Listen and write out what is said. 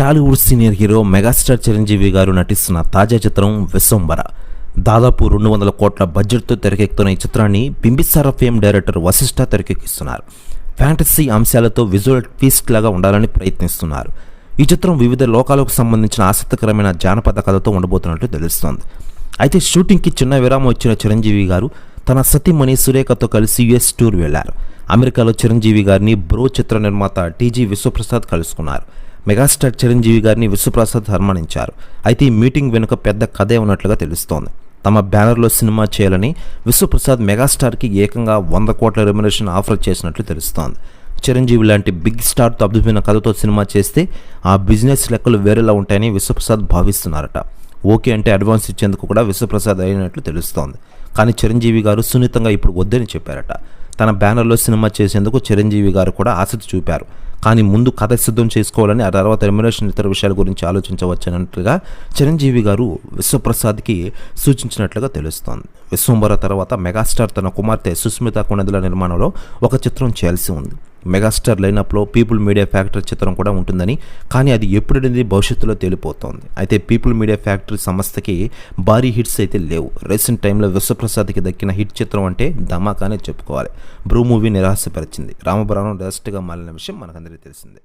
Tollywood senior hero megastar Chiranjeevi garu నటిస్తున్న తాజా చిత్రం విశ్వంబర దాదాపు రెండు వందల కోట్ల బడ్జెట్తో తెరకెక్కుతున్న ఈ చిత్రాన్ని బింబిసార ఫేమ్ డైరెక్టర్ వశిష్ఠ తెరకెక్కిస్తున్నారు. ఫ్యాంటసీ అంశాలతో విజువల్ ట్విస్ట్ లాగా ఉండాలని ప్రయత్నిస్తున్నారు. ఈ చిత్రం వివిధ లోకాలకు సంబంధించిన ఆసక్తికరమైన జానపద కథతో ఉండబోతున్నట్లు తెలుస్తోంది. అయితే షూటింగ్కి చిన్న విరామం ఇచ్చిన చిరంజీవి గారు తన సతీమణి సురేఖతో కలిసి యుఎస్ టూర్ వెళ్ళారు అమెరికాలో చిరంజీవి గారిని బ్రో చిత్ర నిర్మాత టీజీ విశ్వప్రసాద్ కలుసుకున్నారు. మెగాస్టార్ చిరంజీవి గారిని విశ్వప్రసాద్ హర్మణించారు అయితే ఈ మీటింగ్ వెనుక పెద్ద కథే ఉన్నట్లుగా తెలుస్తోంది. తమ బ్యానర్లో సినిమా చేయాలని విశ్వప్రసాద్ మెగాస్టార్కి ఏకంగా వంద కోట్ల రెమ్యునేషన్ ఆఫర్ చేసినట్లు తెలుస్తోంది. చిరంజీవి లాంటి బిగ్ స్టార్తో అద్భుతమైన కథతో సినిమా చేస్తే ఆ బిజినెస్ లెక్కలు వేరేలా ఉంటాయని విశ్వప్రసాద్ భావిస్తున్నారట. ఓకే అంటే అడ్వాన్స్ ఇచ్చేందుకు కూడా విశ్వప్రసాద్ అయినట్లు తెలుస్తోంది. కానీ చిరంజీవి గారు సున్నితంగా ఇప్పుడు వద్దని చెప్పారట. తన బ్యానర్లో సినిమా చేసేందుకు చిరంజీవి గారు కూడా ఆసక్తి చూపారు. కానీ ముందు కథ సిద్ధం చేసుకోవాలని ఆ తర్వాత రెమ్యునేషన్ ఇతర విషయాల గురించి ఆలోచించవచ్చన్నట్లుగా చిరంజీవి గారు విశ్వప్రసాద్కి సూచించినట్లుగా తెలుస్తోంది. విశ్వంబర తర్వాత మెగాస్టార్ తన కుమార్తె సుస్మిత కుణదుల నిర్మాణంలో ఒక చిత్రం చేయాల్సి ఉంది. మెగాస్టార్ లైనప్లో పీపుల్ మీడియా ఫ్యాక్టరీ చిత్రం కూడా ఉంటుందని కానీ అది ఎప్పుడనేది భవిష్యత్తులో తేలిపోతోంది. అయితే పీపుల్ మీడియా ఫ్యాక్టరీ సంస్థకి భారీ హిట్స్ అయితే లేవు. రీసెంట్ టైంలో విశ్వప్రసాద్కి దక్కిన హిట్ చిత్రం అంటే ధమాకానే చెప్పుకోవాలి. Bru movie నిరాశపరిచింది. రామపురాణం డస్ట్గా మారిన విషయం మనకందరికీ తెలిసిందే.